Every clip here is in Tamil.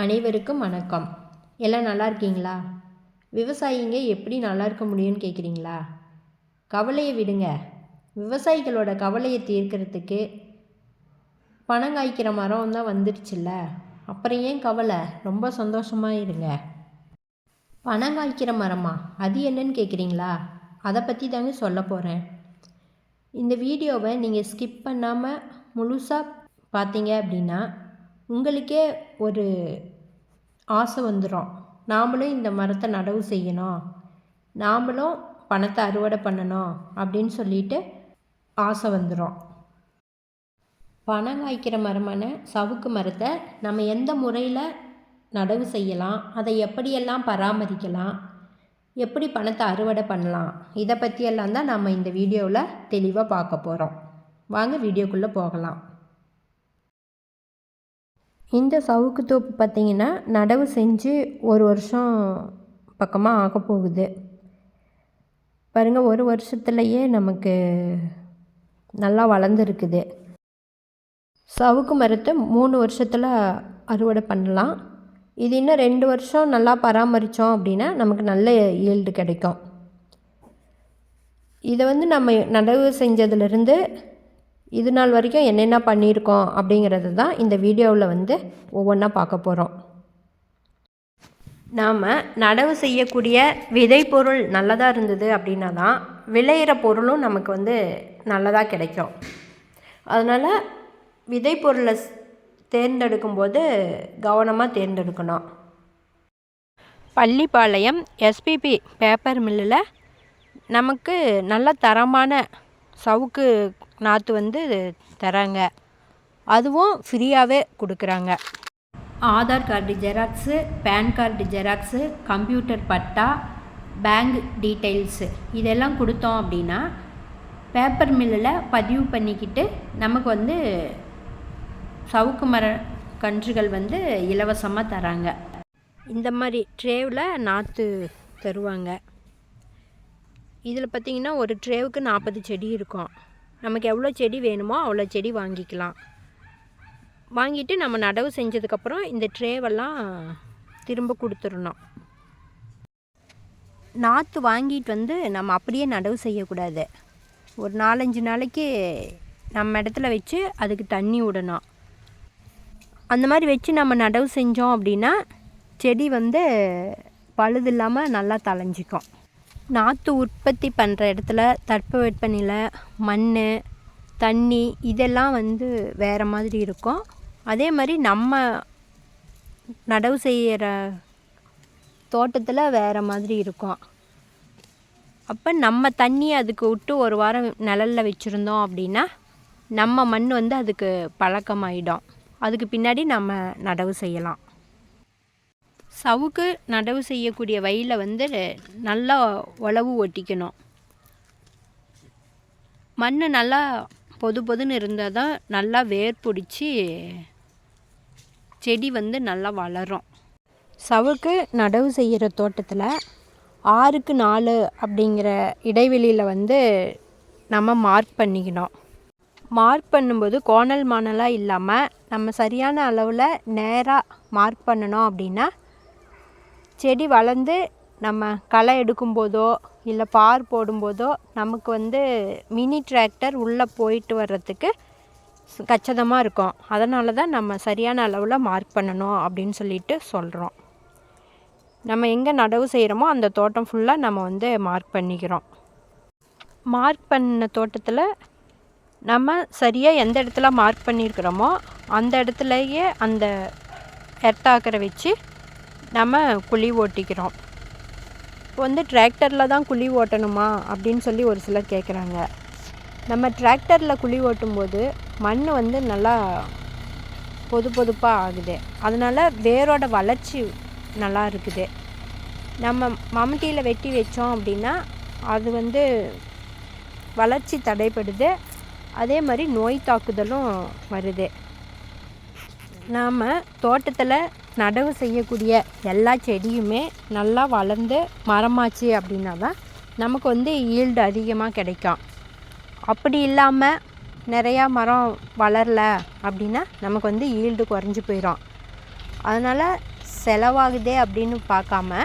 அனைவருக்கும் வணக்கம். எல்லாம் நல்லா இருக்கீங்களா? விவசாயிங்க எப்படி நல்லா இருக்க முடியும்னு கேட்குறீங்களா கவலையை விடுங்க. விவசாயிகளோட கவலையை தீர்க்கிறதுக்கு பணம் காய்க்கிற மரம் தான் வந்துருச்சுல்ல அப்புறம் ஏன் கவலை? ரொம்ப சந்தோஷமாக இருங்க. பணம் காய்க்கிற மரமா? அது என்னன்னு கேட்குறீங்களா அதை பற்றி தாங்க சொல்ல போகிறேன் இந்த வீடியோவை நீங்கள் ஸ்கிப் பண்ணாமல் முழுசாக பார்த்தீங்க அப்படின்னா உங்களுக்கே ஒரு ஆசை வந்துடும் நாமளும் இந்த மரத்தை நடவு செய்யணும். நாமளும் பணத்தை அறுவடை பண்ணணும் அப்படின்னு சொல்லிட்டு ஆசை வந்துடும் பணம் காய்க்கிற மரமான சவுக்கு மரத்தை நம்ம எந்த முறையில் நடவு செய்யலாம்? அதை எப்படியெல்லாம் பராமரிக்கலாம்? எப்படி பணத்தை அறுவடை பண்ணலாம்? இதை பற்றியெல்லாம் தான் நம்ம இந்த வீடியோவில் தெளிவாக பார்க்க போகிறோம் வாங்க வீடியோக்குள்ளே போகலாம். இந்த சவுக்கு தோப்பு பார்த்திங்கன்னா நடவு செஞ்சு ஒரு வருஷம் பக்கமாக ஆக போகுது. பாருங்கள் ஒரு வருஷத்துலையே நமக்கு நல்லா வளர்ந்துருக்குது. சவுக்கு மரத்தை மூணு வருஷத்தில் அறுவடை பண்ணலாம். இது இன்னும் ரெண்டு வருஷம் நல்லா பராமரித்தோம் அப்படின்னா நமக்கு நல்ல ஈல்டு கிடைக்கும். இதை வந்து நம்ம நடவு செஞ்சதுலேருந்து இது நாள் வரைக்கும் என்னென்ன பண்ணியிருக்கோம் அப்படிங்கிறது தான் இந்த வீடியோவில் வந்து ஒவ்வொன்றா பார்க்க போகிறோம். நாம் நடவு செய்யக்கூடிய விதைப்பொருள் நல்லதாக இருந்தது அப்படின்னா தான் விளையிற பொருளும் நமக்கு வந்து நல்லதாக கிடைக்கும். அதனால் விதைப்பொருளை தேர்ந்தெடுக்கும்போது கவனமாக தேர்ந்தெடுக்கணும். பள்ளிப்பாளையம் எஸ்பிபி பேப்பர் மில்லில் நமக்கு நல்ல தரமான சவுக்கு நாற்று வந்து தராங்க. அதுவும் ஃப்ரீயாகவே கொடுக்குறாங்க. Aadhaar card xerox PAN card xerox computer patta bank details இதெல்லாம் கொடுத்தோம் அப்படின்னா பேப்பர் மில்லில் பதிவு பண்ணிக்கிட்டு நமக்கு வந்து சவுக்கு மர கன்றுகள் வந்து இலவசமாக தராங்க. இந்த மாதிரி ட்ரேவில் நாற்று தருவாங்க. இதில் பார்த்திங்கன்னா ஒரு ட்ரேவுக்கு நாற்பது செடி இருக்கும். நமக்கு எவ்வளோ செடி வேணுமோ அவ்வளோ செடி வாங்கிக்கலாம். வாங்கிட்டு நம்ம நடவு செஞ்சதுக்கப்புறம் இந்த ட்ரேவெல்லாம் திரும்ப கொடுத்துடணும். நாற்று வாங்கிட்டு வந்து நம்ம அப்படியே நடவு செய்யக்கூடாது. ஒரு நாலஞ்சு நாளைக்கு நம்ம இடத்துல வச்சு அதுக்கு தண்ணி விடணும். அந்த மாதிரி வச்சு நம்ம நடவு செஞ்சோம் அப்படின்னா செடி வந்து பழுது இல்லாமல் நல்லா தளைஞ்சிக்கும் நாற்று உற்பத்தி பண்ணுற இடத்துல தட்பவெப்பநிலை மண் தண்ணி இதெல்லாம் வந்து வேறு மாதிரி இருக்கும். அதே மாதிரி நம்ம நடவு செய்கிற தோட்டத்தில் வேறு மாதிரி இருக்கும். அப்போ நம்ம தண்ணி அதுக்கு விட்டு ஒரு வாரம் நிழலில் வச்சுருந்தோம் அப்படின்னா நம்ம மண் வந்து அதுக்கு பழக்கமாயிடும். அதுக்கு பின்னாடி நம்ம நடவு செய்யலாம். சவுக்கு நடவு செய்யக்கூடிய வயலில் வந்து நல்லா உழவு ஒட்டிக்கணும். மண் நல்லா பொது பொதுன்னு இருந்தால் தான் நல்லா வேர் பிடிச்சி செடி வந்து நல்லா வளரும். சவுக்கு நடவு செய்கிற தோட்டத்தில் ஆறுக்கு நாலு அப்படிங்கிற இடைவெளியில் வந்து நம்ம மார்க் பண்ணிக்கணும். மார்க் பண்ணும்போது கோணல் மானலாக இல்லாமல் நம்ம சரியான அளவில் நேராக மார்க் பண்ணணும் அப்படின்னா செடி வளர்ந்து நம்ம களை எடுக்கும்போதோ இல்லை பார் போடும்போதோ நமக்கு வந்து மினி டிராக்டர் உள்ளே போயிட்டு வர்றதுக்கு கச்சிதமாக இருக்கும். அதனால தான் நம்ம சரியான அளவில் மார்க் பண்ணணும் அப்படின்னு சொல்லிட்டு சொல்கிறோம் நம்ம எங்கே நடவு செய்கிறோமோ அந்த தோட்டம் ஃபுல்லாக நம்ம வந்து மார்க் பண்ணிக்கிறோம். மார்க் பண்ண தோட்டத்தில் நம்ம சரியாக எந்த இடத்துல மார்க் பண்ணியிருக்கிறோமோ அந்த இடத்துலையே அந்த எர்த்தாக்கரை வச்சு நம்ம குழி ஓட்டிக்கிறோம். இப்போ வந்து டிராக்டரில் தான் குழி ஓட்டணுமா? அப்படின்னு சொல்லி ஒரு சிலர் கேட்குறாங்க நம்ம டிராக்டரில் குழி ஓட்டும்போது மண் வந்து நல்லா பொது பொதுப்பாக ஆகுது. அதனால் வேரோட வளர்ச்சி நல்லா இருக்குது. நம்ம மம்முட்டியில் வெட்டி வச்சோம் அப்படின்னா அது வந்து வளர்ச்சி தடைப்படுது அதே மாதிரி நோய் தாக்குதலும் வருது. நாம் தோட்டத்தில் நடவு செய்யக்கூடிய எல்லா செடியுமே நல்லா வளர்ந்து மரமாச்சு அப்படின்னா தான் நமக்கு வந்து ஈல்டு அதிகமாக கிடைக்கும். அப்படி இல்லாமல் நிறையா மரம் வளரல அப்படின்னா நமக்கு வந்து ஈல்டு குறைஞ்சி போயிடும் அதனால் செலவாகுதே அப்படின்னு பார்க்காம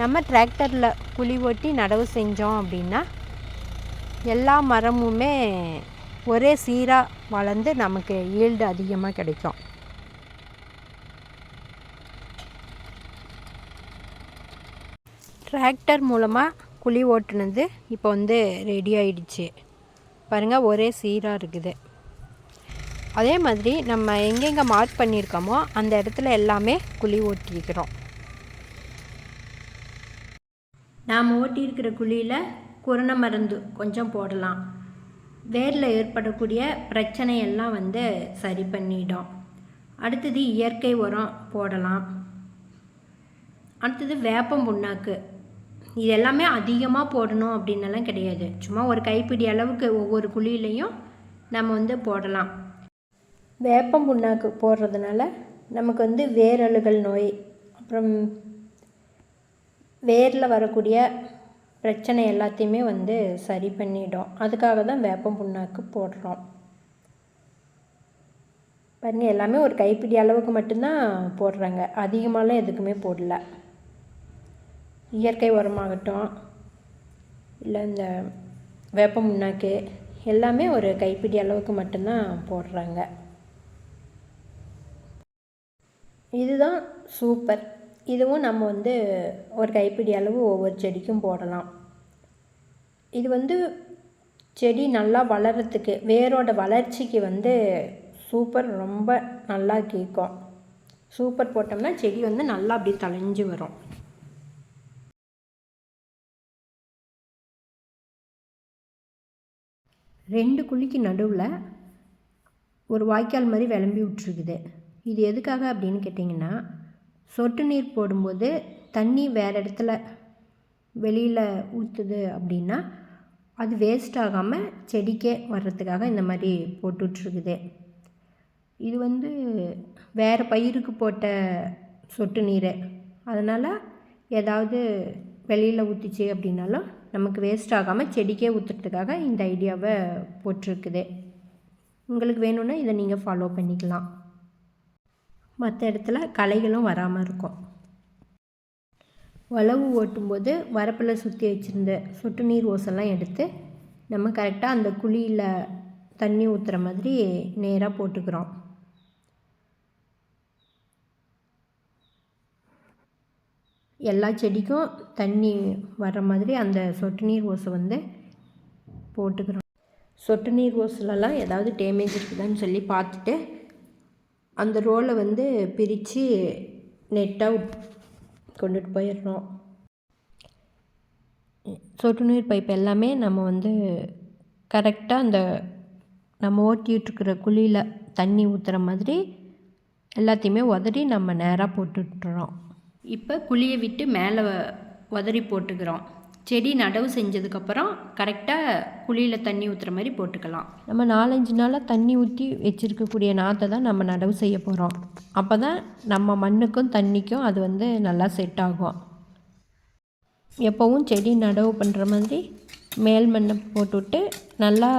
நம்ம டிராக்டரில் குழி ஓட்டி நடவு செஞ்சோம் அப்படின்னா எல்லா மரமுமே ஒரே சீராக வளர்ந்து நமக்கு ஈல்டு அதிகமாக கிடைக்கும். டிராக்டர் மூலமாக குழி ஓட்டுனது இப்போ வந்து ரெடி ஆயிடுச்சு. பாருங்கள் ஒரே சீராக இருக்குது. அதே மாதிரி நம்ம எங்கெங்கே மார்க் பண்ணியிருக்கோமோ அந்த இடத்துல எல்லாமே குழி ஓட்டிக்கிறோம் நாம் ஓட்டியிருக்கிற குழியில் குரண மருந்து கொஞ்சம் போடலாம். வேரில் ஏற்படக்கூடிய பிரச்சனையெல்லாம் வந்து சரி பண்ணிடும். அடுத்தது இயற்கை உரம் போடலாம். அடுத்தது வேப்பம் புண்ணாக்கு. இது எல்லாமே அதிகமாக போடணும் அப்படின்னலாம் கிடையாது. சும்மா ஒரு கைப்பிடி அளவுக்கு ஒவ்வொரு குழியிலையும் நம்ம வந்து போடலாம். வேப்பம் புண்ணாக்கு போடுறதுனால நமக்கு வந்து வேரழுகல் நோய் அப்புறம் வேரில் வரக்கூடிய பிரச்சனை எல்லாத்தையுமே வந்து சரி பண்ணிடும். அதுக்காக தான் வேப்பம் புண்ணாக்கு போடுறோம். பாருங்கள் எல்லாமே ஒரு கைப்பிடி அளவுக்கு மட்டும்தான் போடுறாங்க. அதிகமாகலாம் எதுக்குமே போடல. இயற்கை உரமாகட்டும் இல்லை இந்த வேப்ப முன்னாக்கு எல்லாமே ஒரு கைப்பிடி அளவுக்கு மட்டும்தான் போடுறாங்க. இதுதான் சூப்பர் இதுவும் நம்ம வந்து ஒரு கைப்பிடி அளவு ஒவ்வொரு செடிக்கும் போடலாம். இது வந்து செடி நல்லா வளர்கிறதுக்கு வேரோட வளர்ச்சிக்கு வந்து சூப்பர் ரொம்ப நல்லா கேட்கும். சூப்பர் போட்டோம்னா செடி வந்து நல்லா அப்படி தழைஞ்சு வரும். ரெண்டு குழிக்கு நடுவில் ஒரு வாய்க்கால் மாதிரி விளம்பி விட்ருக்குது இது எதுக்காக அப்படின்னு கேட்டிங்கன்னா சொட்டு நீர் போடும்போது தண்ணி வேறு இடத்துல வெளியில் ஊற்றுது அப்படின்னா அது வேஸ்ட் ஆகாமல் செடிக்கே வர்றதுக்காக இந்த மாதிரி போட்டுட்ருக்குது இது வந்து வேறு பயிருக்கு போட்ட சொட்டு நீர். அதனால் ஏதாவது வெளியில் ஊற்றிச்சு அப்படின்னாலும் நமக்கு வேஸ்ட் ஆகாமல் செடிக்கே ஊற்றுறதுக்காக இந்த ஐடியாவை போட்டிருக்குது. உங்களுக்கு வேணும்னா இதை நீங்கள் ஃபாலோ பண்ணிக்கலாம். மற்ற இடத்துல களைகளும் வராமல் இருக்கும். உழவு ஓட்டும்போது வரப்பில் சுற்றி வச்சுருந்த சொட்டு நீர் ஓசெல்லாம் எடுத்து நம்ம கரெக்டாக அந்த குழியில் தண்ணி ஊற்றுற மாதிரி நேராக போட்டுக்கிறோம். எல்லா செடிக்கும் தண்ணி வர்ற மாதிரி அந்த சொட்டு நீர் ஓசை வந்து போட்டுக்கிறோம். சொட்டு நீர் ஓஸ்லலாம் ஏதாவது டேமேஜ் இருக்குதான்னு சொல்லி பார்த்துட்டு அந்த ரோலை வந்து பிரித்து நெட்டாக கொண்டுட்டு போயிடுறோம். சொட்டு நீர் பைப் எல்லாமே நம்ம வந்து கரெக்டாக அந்த நம்ம ஓட்டிகிட்ருக்கிற குழியில் தண்ணி ஊற்றுற மாதிரி எல்லாத்தையுமே உதறி நம்ம நேராக போட்டுட்டுறோம். இப்போ குழியை விட்டு மேலே உதறி போட்டுக்கிறோம். செடி நடவு செஞ்சதுக்கப்புறம் கரெக்டாக குழியில் தண்ணி ஊற்றுற மாதிரி போட்டுக்கலாம். நம்ம நாலஞ்சு நாளாக தண்ணி ஊற்றி வச்சுருக்கக்கூடிய நாற்றை தான் நம்ம நடவு செய்ய போகிறோம் அப்போ தான் நம்ம மண்ணுக்கும் தண்ணிக்கும் அது வந்து நல்லா செட் ஆகும். எப்போவும் செடி நடவு பண்ணுற மாதிரி மேல் மண்ணை போட்டுவிட்டு நல்லா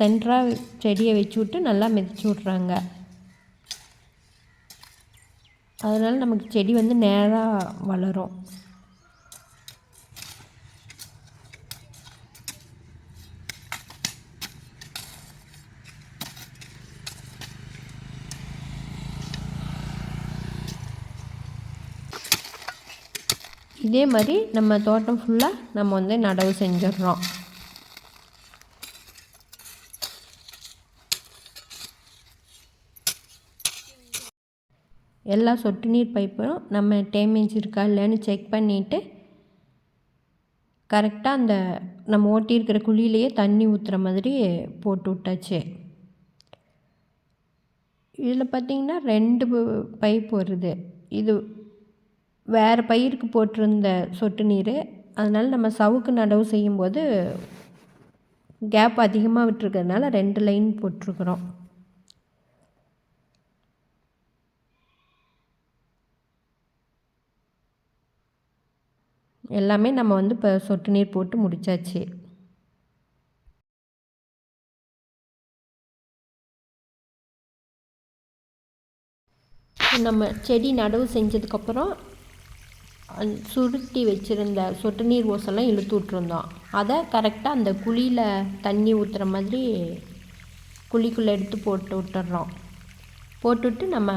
சென்டராக செடியை வச்சு விட்டு நல்லா மிதிச்சு விட்றாங்க. அதனால் நமக்கு செடி வந்து நேராக வளரும். இதே மாதிரி நம்ம தோட்டம் ஃபுல்லாக நம்ம வந்து நடவு செஞ்சிடுறோம். எல்லா சொட்டு நீர் பைப்பும் நம்ம டேமேஜ் இருக்கா இல்லைன்னு செக் பண்ணிவிட்டு கரெக்டாக அந்த நம்ம ஓட்டியிருக்கிற குழியிலையே தண்ணி ஊற்றுற மாதிரி போட்டு விட்டாச்சு. இதில் பார்த்திங்கன்னா ரெண்டு பைப் வருது. இது வேறு பயிருக்கு போட்டிருந்த சொட்டு நீர். அதனால் நம்ம சவுக்கு நடவு செய்யும்போது கேப் அதிகமாக விட்டுருக்கிறதுனால ரெண்டு லைன் போட்டிருக்குறோம். எல்லாமே நம்ம வந்து இப்போ சொட்டு நீர் போட்டு முடித்தாச்சு நம்ம செடி நடவு செஞ்சதுக்கப்புறம் அந் சுருட்டி வச்சுருந்த சொட்டு நீர் ஓசெல்லாம் இழுத்து விட்ருந்தோம் அதை கரெக்டாக அந்த குழியில் தண்ணி ஊற்றுற மாதிரி குழிக்குள்ளே எடுத்து போட்டு விட்டுறோம். போட்டுவிட்டு நம்ம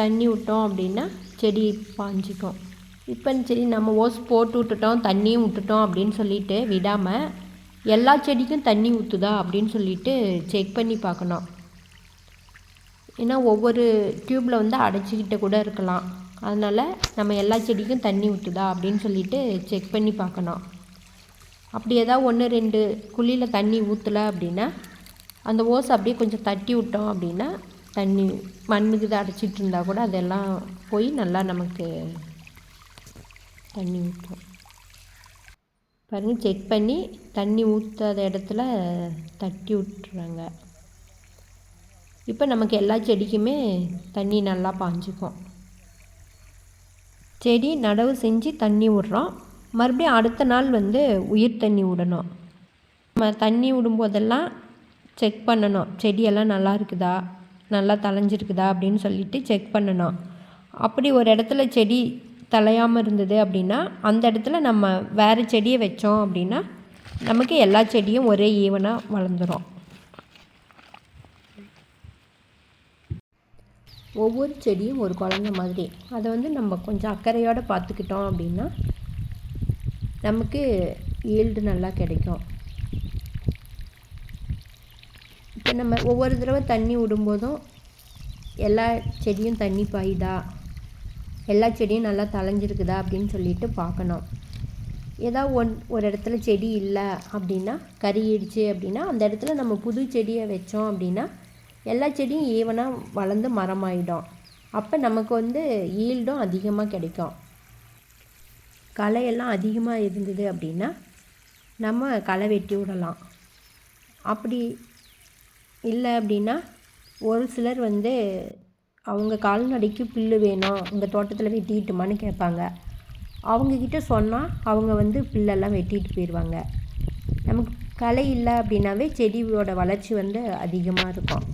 தண்ணி விட்டோம் அப்படின்னா செடி பாஞ்சிக்கும். இப்போ சரி நம்ம ஓஸ் போட்டு விட்டுட்டோம் தண்ணியும் விட்டுட்டோம் அப்படின்னு சொல்லிட்டு விடாமல் எல்லா செடிக்கும் தண்ணி ஊற்றுதா அப்படின்னு சொல்லிட்டு செக் பண்ணி பார்க்கணும். ஏன்னா ஒவ்வொரு டியூப்பில் வந்து அடைச்சிக்கிட்ட கூட இருக்கலாம். அதனால் நம்ம எல்லா செடிக்கும் தண்ணி ஊற்றுதா அப்படின்னு சொல்லிட்டு செக் பண்ணி பார்க்கணும். அப்படி ஏதாவது ஒன்று ரெண்டு குழியில் தண்ணி ஊற்றலை அப்படின்னா அந்த ஓஸ் அப்படியே கொஞ்சம் தட்டி விட்டோம் அப்படின்னா தண்ணி மண்ணுக்கு இதை அடைச்சிட்டு இருந்தால் கூட அதெல்லாம் போய் நல்லா நமக்கு தண்ணி ஊற்றும் பாருங்கள் செக் பண்ணி தண்ணி ஊற்றாத இடத்துல தட்டி விட்டுறாங்க. இப்போ நமக்கு எல்லா செடிக்குமே தண்ணி நல்லா பாஞ்சிக்கும் செடி நடவு செஞ்சு தண்ணி விட்றோம். மறுபடியும் அடுத்த நாள் வந்து உயிர் தண்ணி விடணும். நம்ம தண்ணி விடும்போதெல்லாம் செக் பண்ணணும். செடியெல்லாம் நல்லா இருக்குதா? நல்லா தளைஞ்சிருக்குதா அப்படின்னு சொல்லிட்டு செக் பண்ணணும். அப்படி ஒரு இடத்துல செடி தழையாமல் இருந்தது அப்படின்னா அந்த இடத்துல நம்ம வேறு செடியை வச்சோம் அப்படின்னா நமக்கு எல்லா செடியும் ஒரே ஈவனாக வளர்ந்துடும் ஒவ்வொரு செடியும் ஒரு குழந்த மாதிரி. அதை வந்து நம்ம கொஞ்சம் அக்கறையோடு பார்த்துக்கிட்டோம் அப்படின்னா நமக்கு ஈல்டு நல்லா கிடைக்கும். இப்போ நம்ம ஒவ்வொரு தடவை தண்ணி விடும்போதும் எல்லா செடியும் தண்ணி பாயுதா? எல்லா செடியும் நல்லா தளைஞ்சிருக்குதா அப்படின்னு சொல்லிட்டு பார்க்கணும். ஏதாவது ஒன் ஒரு இடத்துல செடி இல்லை அப்படின்னா கருகிடுச்சு அப்படின்னா அந்த இடத்துல நம்ம புது செடியை வச்சோம் அப்படின்னா எல்லா செடியும் ஈவனாக வளர்ந்து மரமாயிடும். அப்போ நமக்கு வந்து ஈல்டும் அதிகமாக கிடைக்கும். களையெல்லாம் அதிகமாக இருந்தது அப்படின்னா நம்ம களை வெட்டி விடலாம். அப்படி இல்லை அப்படின்னா ஒரு சிலர் வந்து அவங்க கால்நடைக்கு புல்லு வேணும் உங்கள் தோட்டத்தில் வெட்டிட்டுமான்னு கேட்பாங்க. அவங்கக்கிட்ட சொன்னால் அவங்க வந்து புல்லெல்லாம் வெட்டிட்டு போயிடுவாங்க நமக்கு களை இல்லை அப்படின்னாவே செடியோட வளர்ச்சி வந்து அதிகமாக இருக்கும்.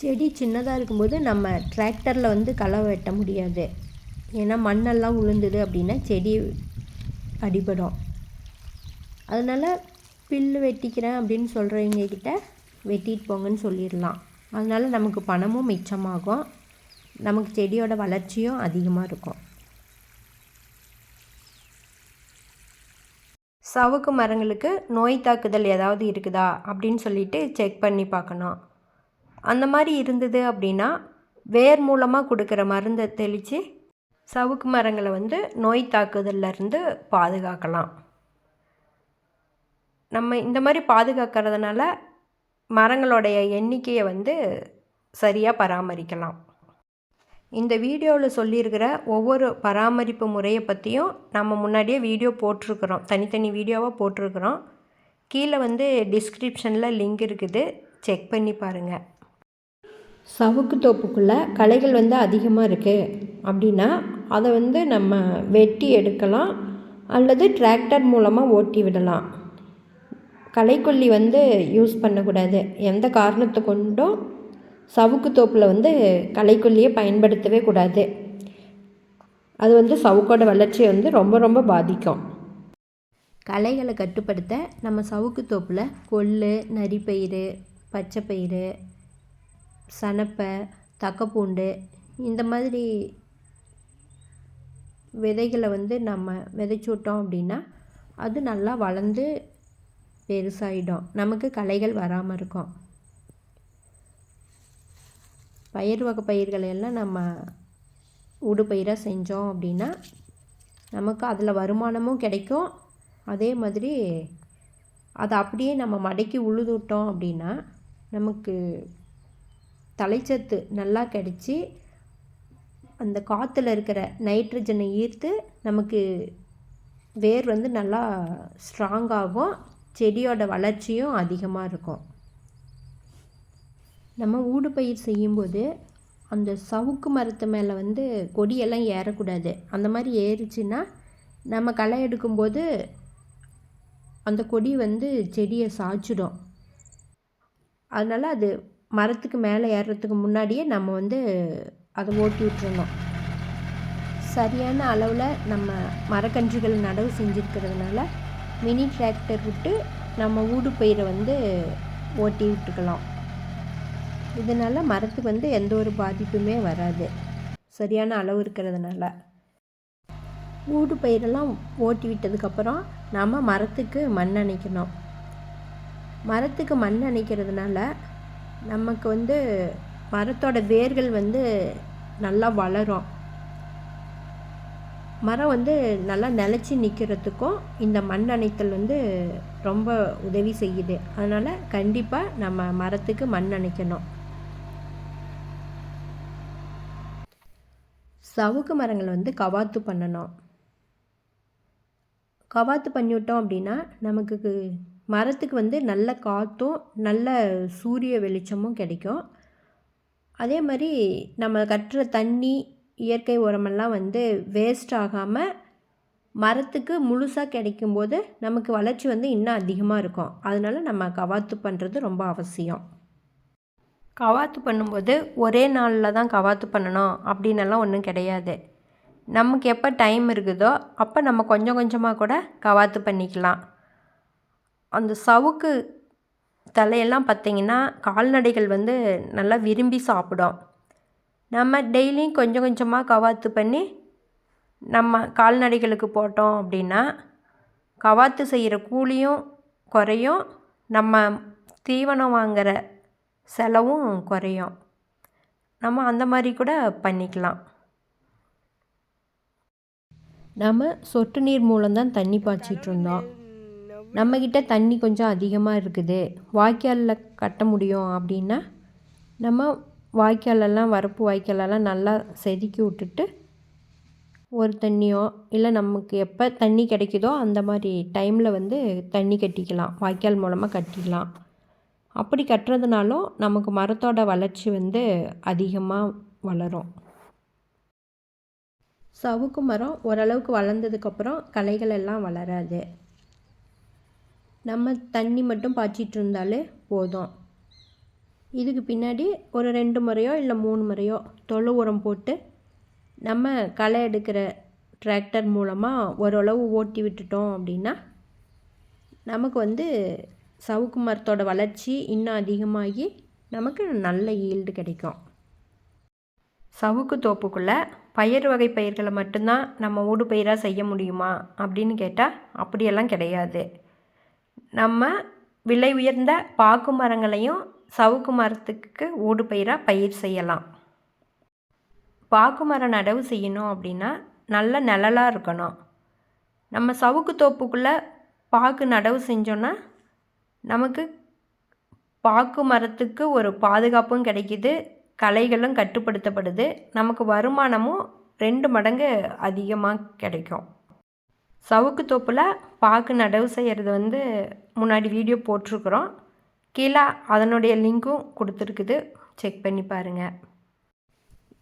செடி சின்னதாக இருக்கும்போது நம்ம டிராக்டரில் வந்து களை வெட்ட முடியாது. ஏன்னா மண்ணெல்லாம் உளுந்துது அப்படின்னா செடி அடிபடும். அதனால் பில்லு வெட்டிக்கிறேன் அப்படின்னு சொல்கிறவங்க கிட்ட வெட்டிட்டு போங்கன்னு சொல்லிடலாம். அதனால் நமக்கு பணமும் மிச்சமாகும். நமக்கு செடியோட வளர்ச்சியும் அதிகமாக இருக்கும். சவுக்கு மரங்களுக்கு நோய் தாக்குதல் ஏதாவது இருக்குதா அப்படின்னு சொல்லிட்டு செக் பண்ணி பார்க்கணும். அந்த மாதிரி இருந்தது அப்படின்னா வேர் மூலமாக கொடுக்குற மருந்தை தெளித்து சவுக்கு மரங்களை வந்து நோய் தாக்குதல்லேருந்து பாதுகாக்கலாம். நம்ம இந்த மாதிரி பாதுகாக்கிறதுனால மரங்களுடைய எண்ணிக்கையை வந்து சரியாக பராமரிக்கலாம். இந்த வீடியோவில் சொல்லியிருக்கிற ஒவ்வொரு பராமரிப்பு முறையை பற்றியும் நம்ம முன்னாடியே வீடியோ போட்டிருக்கிறோம். தனித்தனி வீடியோவாக போட்டிருக்கிறோம். கீழே வந்து டிஸ்கிரிப்ஷனில் லிங்க் இருக்குது. செக் பண்ணி பாருங்கள் சவுக்கு தோப்புக்குள்ளே களைகள் வந்து அதிகமாக இருக்குது அப்படின்னா அதை வந்து நம்ம வெட்டி எடுக்கலாம் அல்லது டிராக்டர் மூலமாக ஓட்டி விடலாம். களைக்கொல்லி வந்து யூஸ் பண்ணக்கூடாது. எந்த காரணத்தை கொண்டும் சவுக்கு தோப்பில் வந்து களைக்கொல்லியை பயன்படுத்தவே கூடாது. அது வந்து சவுக்கோட வளர்ச்சியை வந்து ரொம்ப ரொம்ப பாதிக்கும். களைகளை கட்டுப்படுத்த நம்ம சவுக்கு தோப்பில் கொள்ளு நரிப்பயிறு பச்சைப்பயிறு சனப்பை தக்கப்பூண்டு இந்த மாதிரி விதைகளை வந்து நம்ம விதைச்சி விட்டோம் அப்படின்னா அது நல்லா வளர்ந்து பெருசாகிடும் நமக்கு களைகள் வராமல் இருக்கும். பயிர் வகை பயிர்களை எல்லாம் நம்ம உடுப்பயிராக செஞ்சோம் அப்படின்னா நமக்கு அதில் வருமானமும் கிடைக்கும். அதே மாதிரி அதை அப்படியே நம்ம மடக்கி உழுதுவிட்டோம் அப்படின்னா நமக்கு தலைச்சத்து நல்லா கிடச்சி அந்த காற்றுல இருக்கிற நைட்ரஜனை ஈர்த்து நமக்கு வேர் வந்து நல்லா ஸ்ட்ராங் ஆகும். செடியோட வளர்ச்சியும் அதிகமாக இருக்கும். நம்ம ஊடு பயிர் செய்யும்போது அந்த சவுக்கு மரத்து மேலே வந்து கொடியெல்லாம் ஏறக்கூடாது. அந்த மாதிரி ஏறிச்சுன்னா நம்ம களை எடுக்கும்போது அந்த கொடி வந்து செடியை சாய்ச்சிடும். அதனால் அது மரத்துக்கு மேலே ஏறுறதுக்கு முன்னாடியே நம்ம வந்து அதை ஓட்டி விட்டுறணும். சரியான அளவில் நம்ம மரக்கன்றுகள் நடவு செஞ்சுருக்கிறதுனால மினி டிராக்டர் விட்டு நம்ம ஊடு பயிரை வந்து ஓட்டி விட்டுக்கலாம் இதனால் மரத்துக்கு வந்து எந்த ஒரு பாதிப்புமே வராது. சரியான அளவு இருக்கிறதுனால. ஊடு பயிரெல்லாம் ஓட்டி விட்டதுக்கப்புறம் நம்ம மரத்துக்கு மண் அணைக்கணும். மரத்துக்கு மண் அணைக்கிறதுனால நமக்கு வந்து மரத்தோட வேர்கள் வந்து நல்லா வளரும். மரம் வந்து நல்லா நிலச்சி நிற்கிறதுக்கும் இந்த மண் அணைத்தல் வந்து ரொம்ப உதவி செய்யுது. அதனால் கண்டிப்பாக நம்ம மரத்துக்கு மண் அணைக்கணும். சவுக்கு மரங்களை வந்து கவாத்து பண்ணணும். கவாத்து பண்ணிவிட்டோம் அப்படின்னா நமக்கு மரத்துக்கு வந்து நல்ல காற்றும் நல்ல சூரிய வெளிச்சமும் கிடைக்கும். அதே மாதிரி நம்ம கட்டுற தண்ணி இயற்கை உரமெல்லாம் வந்து வேஸ்ட் ஆகாமல் மரத்துக்கு முழுசாக கிடைக்கும்போது நமக்கு வளர்ச்சி வந்து இன்னும் அதிகமாக இருக்கும். அதனால் நம்ம கவாத்து பண்ணுறது ரொம்ப அவசியம். கவாத்து பண்ணும்போது ஒரே நாளில் தான் கவாத்து பண்ணணும் அப்படின்னெல்லாம் ஒன்றும் கிடையாது. நமக்கு எப்போ டைம் இருக்குதோ அப்போ நம்ம கொஞ்சம் கொஞ்சமாக கூட கவாத்து பண்ணிக்கலாம். அந்த சவுக்கு தலையெல்லாம் பார்த்திங்கன்னா கால்நடைகள் வந்து நல்லா விரும்பி சாப்பிடும். நம்ம டெய்லியும் கொஞ்சம் கொஞ்சமாக கவாத்து பண்ணி நம்ம கால்நடைகளுக்கு போட்டோம் அப்படின்னா கவாத்து செய்கிற கூலியும் குறையும். நம்ம தீவனம் வாங்குகிற செலவும் குறையும். நம்ம அந்த மாதிரி கூட பண்ணிக்கலாம். நம்ம சொட்டு நீர் மூலம்தான் தண்ணி பாய்ச்சிட்ருந்தோம் நம்மக்கிட்ட தண்ணி கொஞ்சம் அதிகமாக இருக்குது. வாய்க்காலில் கட்ட முடியும் அப்படின்னா நம்ம வாய்க்காலெல்லாம் வரப்பு வாய்க்காலெல்லாம் நல்லா செதுக்கி விட்டுட்டு ஒரு தண்ணியோ இல்லை நமக்கு எப்போ தண்ணி கிடைக்குதோ அந்த மாதிரி டைமில் வந்து தண்ணி கட்டிக்கலாம். வாய்க்கால் மூலமாக கட்டிக்கலாம். அப்படி கட்டுறதுனாலும் நமக்கு மரத்தோட வளர்ச்சி வந்து அதிகமாக வளரும். சவுக்கு மரம் ஓரளவுக்கு வளர்ந்ததுக்கப்புறம் களைகள் எல்லாம் வளராது. நம்ம தண்ணி மட்டும் பாய்ச்சிட்டு இருந்தாலே போதும். இதுக்கு பின்னாடி ஒரு ரெண்டு முறையோ இல்லை மூணு முறையோ தொழு உரம் போட்டு நம்ம களை எடுக்கிற டிராக்டர் மூலமாக ஓரளவு ஓட்டி விட்டுட்டோம் அப்படின்னா நமக்கு வந்து சவுக்கு மரத்தோட வளர்ச்சி இன்னும் அதிகமாகி நமக்கு நல்ல ஈல்டு கிடைக்கும். சவுக்கு தோப்புக்குள்ளே பயிர் வகை பயிர்களை மட்டும்தான் நம்ம ஊடு பயிராக செய்ய முடியுமா அப்படின்னு கேட்டால் அப்படியெல்லாம் கிடையாது. நம்ம விலை உயர்ந்த பாக்கு மரங்களையும் சவுக்கு மரத்துக்கு ஓடு பயிராக பயிர் செய்யலாம். பாக்கு மரம் நடவு செய்யணும் அப்படின்னா நல்ல நிழலாக இருக்கணும். நம்ம சவுக்கு தோப்புக்குள்ளே பாக்கு நடவு செஞ்சோன்னா நமக்கு பாக்கு மரத்துக்கு ஒரு பாதுகாப்பும் கிடைக்கிது கலைகளும் கட்டுப்படுத்தப்படுது நமக்கு வருமானமும் ரெண்டு மடங்கு அதிகமாக கிடைக்கும். சவுக்கு தோப்பில் பாக்கு நடவு செய்கிறது வந்து முன்னாடி வீடியோ போட்டிருக்குறோம். கீழே அதனுடைய லிங்க்கும் கொடுத்துருக்குது. செக் பண்ணி பாருங்கள்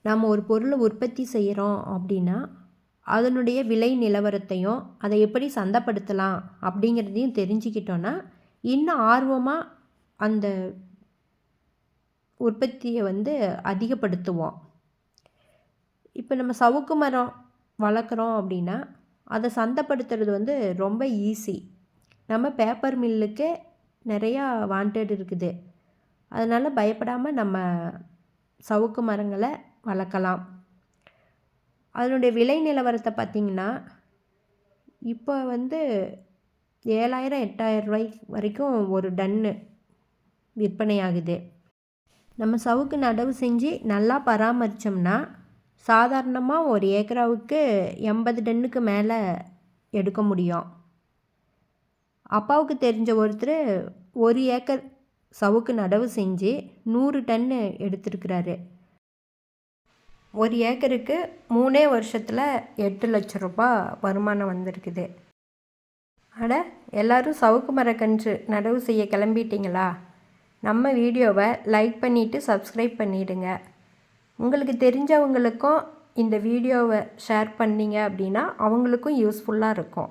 நம்ம ஒரு பொருளை உற்பத்தி செய்கிறோம் அப்படின்னா அதனுடைய விலை நிலவரத்தையும் அதை எப்படி சந்தைப்படுத்தலாம் அப்படிங்கிறதையும் தெரிஞ்சுக்கிட்டோன்னா இன்னும் ஆர்வமாக அந்த உற்பத்தியை வந்து அதிகப்படுத்துவோம். இப்போ நம்ம சவுக்கு மரம் வளர்க்குறோம் அப்படின்னா அதை சந்தைப்படுத்துறது வந்து ரொம்ப ஈஸி நம்ம பேப்பர் மில்லுக்கு நிறையா வாண்டட் இருக்குது. அதனால் பயப்படாமல் நம்ம சவுக்கு மரங்களை வளர்க்கலாம். அதனுடைய விலை நிலவரத்தை பார்த்திங்கன்னா இப்போ வந்து ஏழாயிரம் எட்டாயிரம் ரூபாய் வரைக்கும் ஒரு டன்னு விற்பனையாகுது நம்ம சவுக்கு நடவு செஞ்சு நல்லா பராமரித்தோம்னா சாதாரணமாக ஒரு ஏக்கராவுக்கு எண்பது டன்னுக்கு மேலே எடுக்க முடியும். அப்பாவுக்கு தெரிஞ்ச ஒருத்தர் ஒரு ஏக்கர் சவுக்கு நடவு செஞ்சு நூறு டன்னு எடுத்திருக்கிறாரு. ஒரு ஏக்கருக்கு மூணே வருஷத்தில் எட்டு லட்ச ரூபா வருமானம் வந்திருக்குது. அட எல்லோரும் சவுக்கு மரக்கன்று நடவு செய்ய கிளம்பிட்டீங்களா? நம்ம வீடியோவை லைக் பண்ணிவிட்டு சப்ஸ்கிரைப் பண்ணிவிடுங்க உங்களுக்கு தெரிஞ்சவங்களுக்கும் இந்த வீடியோவை ஷேர் பண்ணிங்க அப்படின்னா அவங்களுக்கும் யூஸ்ஃபுல்லாக இருக்கும்.